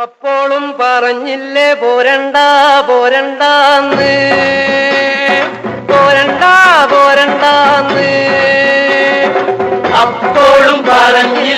അപ്പോളും പറഞ്ഞില്ലേ പോരണ്ട പോരണ്ടാന്ന്. പോരണ്ട പോരണ്ടാന്ന്. അപ്പോഴും പറഞ്ഞില്ലേ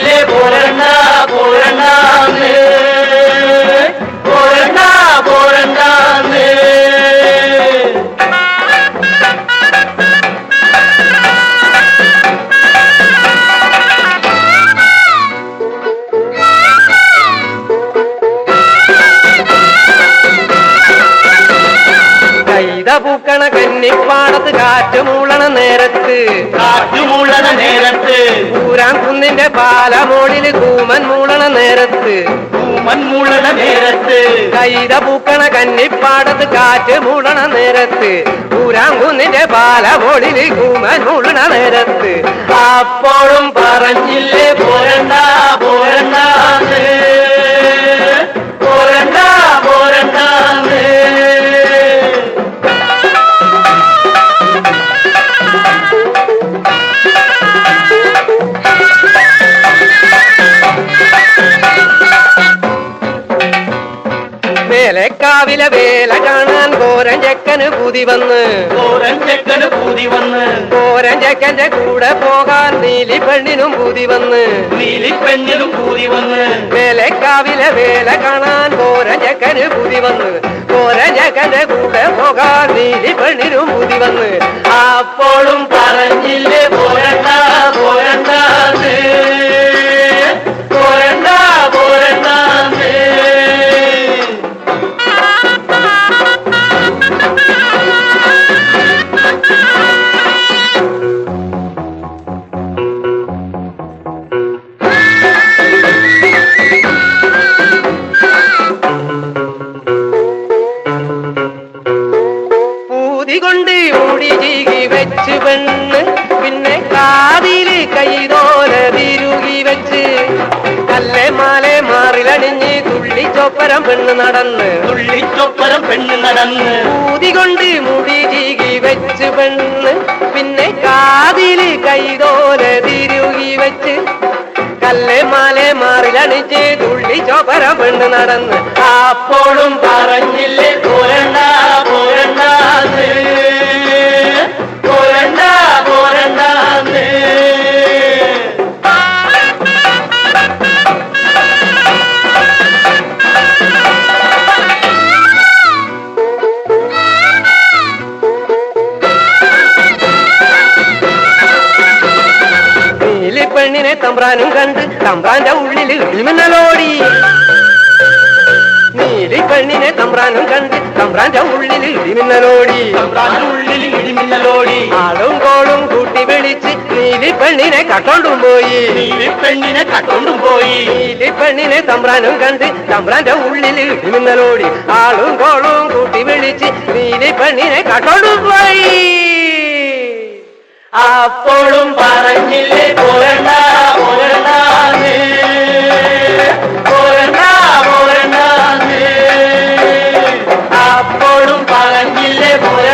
പൂക്കണ കന്നിപ്പാടത്ത് കാറ്റ് മൂളണ നേരത്ത്. കാറ്റുമൂളണ നേരത്ത്. പൂരാൻ കുന്നിന്റെ പാലമോളിൽ കൂമൻ മൂളണ നേരത്ത്. കൂമൻ മൂളണ നേരത്ത്. കൈത പൂക്കണ കന്നിപ്പാടത്ത് കാറ്റ് മൂളണ നേരത്ത്. പൂരാൻ കുന്നിന്റെ പാലമോളിൽ കൂമൻ മൂളണ നേരത്ത്. അപ്പോഴും പറഞ്ഞില്ലേ പോരണ്ട പോരണ്ട വേലക്കാവിലെ വേല കാണാൻ കോരഞ്ചക്കന് പൂതി വന്ന്. കോരഞ്ചക്കന് ചെക്കന് പൂതി വന്ന്. കോരഞ്ചക്കന്റെ ചെക്കന്റെ കൂടെ പോകാൻ നീലി പെണ്ണിനും പൂതി വന്ന്. നീലിപ്പെണ്ണിലും പൂതി വന്ന്. വേലക്കാവിലെ വേല കാണാൻ കോരഞ്ചക്കന് പൂതി വന്ന്. കോരഞ്ചക്കന്റെ കൂടെ പോകാൻ നീലി പെണ്ണിനും പൂതി വന്ന്. അപ്പോഴും പെണ്ണ് പിന്നെ കാതിൽ കൈതോല തിരുകി വെച്ച്. കല്ലേ മാലെ മാറിലണിഞ്ഞ് തുള്ളി ചോപ്പരം പെണ്ണ് നടന്ന്. തുള്ളിച്ചൊപ്പരം പെണ്ണ് നടന്ന്. ഊതി കൊണ്ട് മുടി ചീകി വെച്ച് പെണ്ണ് പിന്നെ കാതിൽ കൈതോല തിരുകി വെച്ച്. കല്ലേ മാലെ മാറിലണിച്ച് തുള്ളി ചോപ്പര പെണ്ണ് നടന്ന്. അപ്പോഴും പെണ്ണിനെ തമ്പ്രാനും കണ്ട് തമ്പ്രാന്റെ ഉള്ളിൽ ഇടിമിന്നലോടി നീലി പെണ്ണിനെ തമ്പ്രാനും കണ്ട് തമ്പ്രാന്റെ ഉള്ളിൽ ഇടിമിന്നലോടി തമ്പ്രാന്റെ ഉള്ളിൽ ഇടിമിന്നലോടി ആളും കോളും കൂട്ടി വിളിച്ച് നീലി പെണ്ണിനെ കട്ടോണ്ടും പോയി. നീലിപ്പെണ്ണിനെ കട്ടോണ്ടും പോയി. നീലി പെണ്ണിനെ തമ്പ്രാനും കണ്ട് തമ്പ്രാന്റെ ഉള്ളിൽ ഇടിമിന്നലോടി ആളും കോളും കൂട്ടി വിളിച്ച് നീലി പെണ്ണിനെ കട്ടോണ്ടും പോയി. അപ്പോഴും പറഞ്ഞില്ലേ പോരണ്ട പോരണ്ടാന്ന് പോരണ്ട പോരണ്ടാന്ന് അപ്പോഴും പറഞ്ഞില്ലേ പോര